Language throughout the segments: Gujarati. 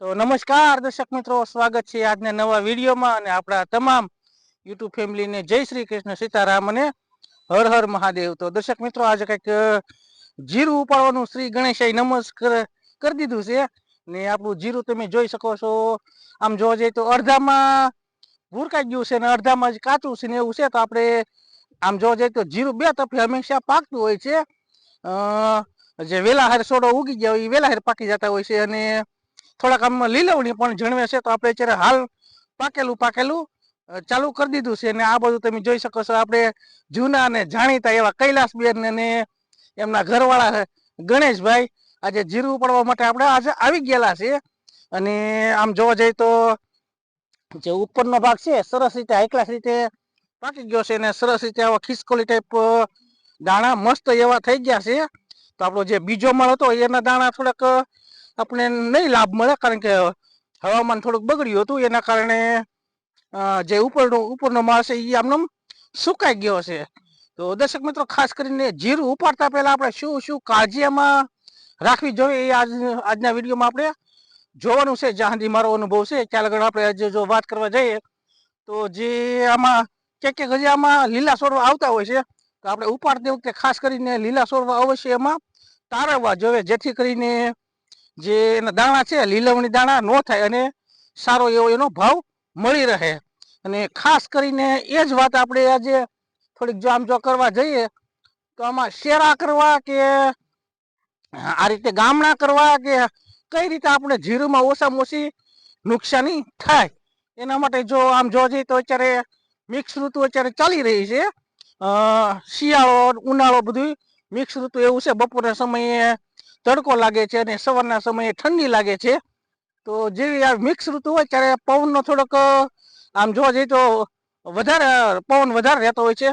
તો નમસ્કાર, દર્શક મિત્રો. સ્વાગત છે આજના નવા વિડીયોમાં અને આપણા તમામ યુટ્યુબ ફેમિલીને જય શ્રી કૃષ્ણ સીતારામ અને હર હર મહાદેવ. તો દર્શક મિત્રો, આજે કંઈક જીરું ઉપાડવાનું શ્રી ગણેશાઈ નમસ્કાર કરી દીધું છે ને આપણું જીરું તમે જોઈ શકો છો. આમ જોવા જઈએ તો અડધામાં ભૂરકાઈ ગયું છે ને અડધામાં જ કાચું છે ને એવું છે. તો આપણે આમ જોવા જઈએ તો જીરું બે તફે હંમેશા પાકતું હોય છે. જે વેલા હાર સોડો ઉગી ગયા હોય એ વેલા હાર પાકી જતા હોય છે અને થોડાક આમ લીલવણી પણ જણવે છે, તો આપણે અત્યારે હાલ પાકેલું પાકેલું ચાલુ કરી દીધું છે. અને આ બધું તમે જોઈ શકો છો, આપણે જૂના અને જાણીતા એવા કૈલાસબેન અને એમના ઘરવાળા ગણેશભાઈ, આજે જીરું પડવા માટે આપણે આજે આવી ગયેલા છે અને આમ જોવા જઈએ તો જે ઉપરનો ભાગ છે, સરસ રીતે હાઈ રીતે પાકી ગયો છે અને સરસ રીતે આવા ખિસકોલી ટાઈપ દાણા મસ્ત એવા થઈ ગયા છે. તો આપણો જે બીજો માળ હતો, એના દાણા થોડાક આપણે નહીં લાભ મળે, કારણ કે હવામાન થોડુંક બગડ્યું હતું, એના કારણે જે ઉપરનો ઉપરનો માળ છે એ આમનો સુકાઈ ગયો છે. તો દર્શક મિત્રો, ખાસ કરીને જીરું ઉપાડતા પહેલા આપણે શું શું કાળજી એમાં રાખવી જોઈએ, એ આજ, આજના વિડીયોમાં આપણે જોવાનું છે, જ્યાં મારો અનુભવ છે. ત્યાં આગળ આપણે આજે જો વાત કરવા જઈએ, તો જે આમાં, ક્યાંક ક્યાંક હજી આમાં લીલા છોડવા આવતા હોય છે, તો આપણે ઉપાડતી વખતે ખાસ કરીને લીલા છોડવા અવશ્ય એમાં તારવવા જોઈએ, જેથી કરીને જે એના દાણા છે, લીલવણી દાણા ન થાય અને સારો એવો એનો ભાવ મળી રહે. અને ખાસ કરીને એ જ વાત આપણે આજે થોડીક જો આમ જો કરવા જઈએ, તો આમાં શેરા કરવા કે આ રીતે ગામડા કરવા કે કઈ રીતે આપણે જીરુમાં ઓછામાં ઓછી નુકસાની થાય, એના માટે જો આમ જોવા જઈએ તો અત્યારે મિક્સ ઋતુ અત્યારે ચાલી રહી છે. શિયાળો, ઉનાળો બધું મિક્સ ઋતુ એવું છે. બપોરના સમયે તડકો લાગે છે અને સવારના સમયે ઠંડી લાગે છે, તો જેવી આ મિક્સ ઋતુ હોય ત્યારે પવનનો થોડોક, આમ જોવા જઈએ તો વધારે, પવન વધારે રહેતો હોય છે.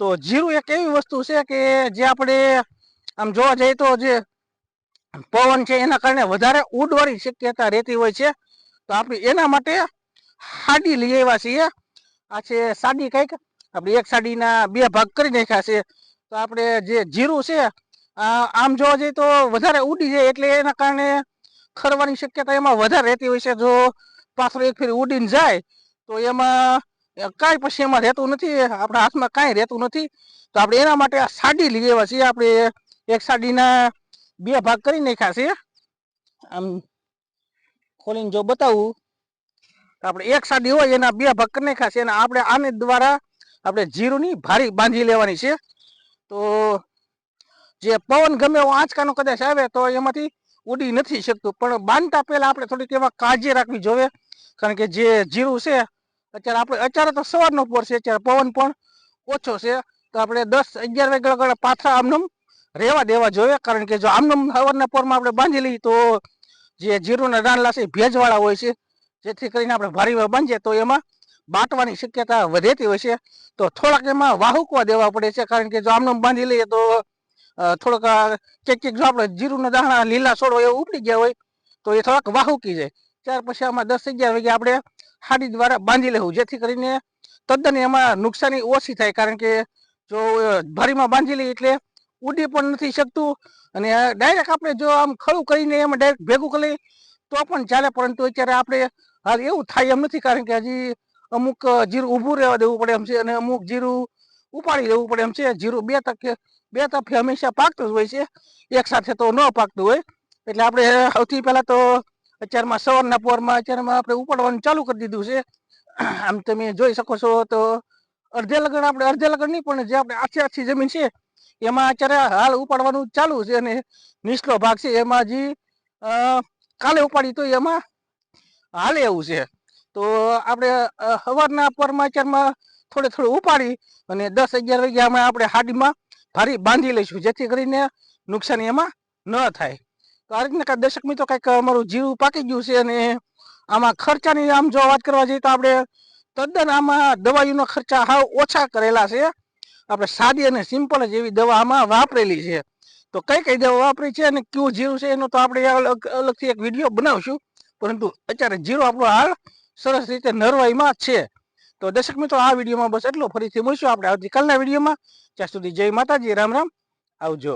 તો જીરું એક એવી વસ્તુ છે કે જે આપણે, આમ જોવા જઈએ તો જે પવન છે એના કારણે વધારે ઉડવાની શક્યતા રહેતી હોય છે. તો આપણે એના માટે હાડી લઈ આવ્યા છીએ. આ છે સાડી કંઈક. આપણે એક સાડીના બે ભાગ કરી નાખ્યા છે. તો આપણે જે જીરું છે આમ જોવા જઈએ તો વધારે ઉડી જાય એટલે એના કારણે ખરવાની શક્યતા એમાં વધારે રહેતી હોય છે. જો પાછળ એક ફેરી ઉડીને જાય, તો એમાં કાંઈ પછી એમાં રહેતું નથી, આપણા હાથમાં કાંઈ રહેતું નથી. તો આપણે એના માટે આ સાડી લઈ આવ્યા છીએ. આપણે એક સાડીના બે ભાગ કરી નાખ્યા છે. આમ ખોલીને જો બતાવું, તો આપણે એક સાડી હોય, એના બે ભાગ કરી નાખ્યા છે. અને આપણે આને દ્વારા આપણે જીરુંની ભારી બાંધી લેવાની છે. તો જે પવન ગમે એવો આંચકાનો કદાચ આવે, તો એમાંથી ઉડી નથી શકતું. પણ બાંધતા પહેલા આપણે થોડીક એમાં કાળજી રાખવી જોઈએ. કારણ કે જે જીરું છે, અત્યારે આપણે, અત્યારે તો સવારનો પોર છે, અત્યારે પવન પણ ઓછો છે. તો આપણે દસ, અગિયાર વાગ્યા આગળ પાથરા આમનમ રહેવા દેવા જોઈએ. કારણ કે જો આમનમ સવારના પોરમાં આપણે બાંધી લઈએ, તો જે જીરુના દાંડલા છે ભેજવાળા હોય છે. જેથી કરીને આપણે ભારીમાં બાંધીએ, તો એમાં બાટવાની શક્યતા વધેતી હોય છે. તો થોડાક એમાં વાહુકવા દેવા પડે છે. કારણ કે જો આમનમ બાંધી લઈએ, તો થોડોક ક્યાંક ક્યાંક જો આપણે જીરુના દાણા, લીલા છોડો એ ઉપડી ગયા હોય, તો એ થોડાક વાહુકી જાય. ત્યાર પછી આમાં દસ અગિયાર વાગે આપણે હાડી દ્વારા બાંધી લેવું, જેથી કરીને તદ્દન એમાં નુકસાની ઓછી થાય, કારણ કે જો ભારીમાં બાંધી લઈએ એટલે ઉડી પણ નથી શકતું, અને ડાયરેક્ટ આપણે જો આમ ખડું કરીને એમાં ડાયરેક્ટ ભેગું કરી તો પણ ચાલે, પરંતુ અત્યારે આપણે હાલ એવું થાય એમ નથી, કારણ કે હજી અમુક જીરું ઊભું રહેવા દેવું પડે એમ છે, અને અમુક જીરું ઉપાડી લેવું પડે એમ છે. જીરું બે તકે બે તફે હંમેશા પાકતું જ હોય છે. એક સાથે તો ન પાકતું હોય. એટલે આપણે સૌથી પહેલા તો અત્યારમાં સવારના પોરમાં અત્યારમાં આપણે ઉપાડવાનું ચાલુ કરી દીધું છે. આમ તમે જોઈ શકો છો તો અડધે લગન આપણે અડધે લગન નહીં, પણ જે આપણે આછી આછી જમીન છે, એમાં અત્યારે હાલ ઉપાડવાનું ચાલુ છે અને નીચલો ભાગ છે. એમાં હજી કાલે ઉપાડી તો એમાં હાલે એવું છે. તો આપણે સવારના પોરમાં અત્યારમાં થોડે થોડું ઉપાડી અને દસ અગિયાર વાગ્યામાં આપણે હાડીમાં ભારી બાંધી લઈશું, જેથી કરીને નુકસાની એમાં ન થાય. તો આ રીતના કાંઈ દર્શક મિત્રો કંઈક અમારું જીવ પાકી ગયું છે અને આમાં ખર્ચાની આમ જો વાત કરવા જઈએ તો આપણે તદ્દન આમાં દવાઈઓનો ખર્ચા હાવ ઓછા કરેલા છે. આપણે સાદી અને સિમ્પલ જ એવી દવા આમાં વાપરેલી છે. તો કઈ કઈ દવા વાપરી છે અને કયું જીરું છે એનો તો આપણે અલગ, અલગથી એક વીડિયો બનાવશું. પરંતુ અત્યારે જીરો આપણો હાલ સરસ રીતે નરવાઈમાં છે. તો દર્શક મિત્રો, આ વિડીયોમાં બસ એટલો. ફરીથી મળીશું આપણે આવતીકાલના વિડીયોમાં. ત્યાં સુધી જય માતાજી. રામ રામ. આવજો.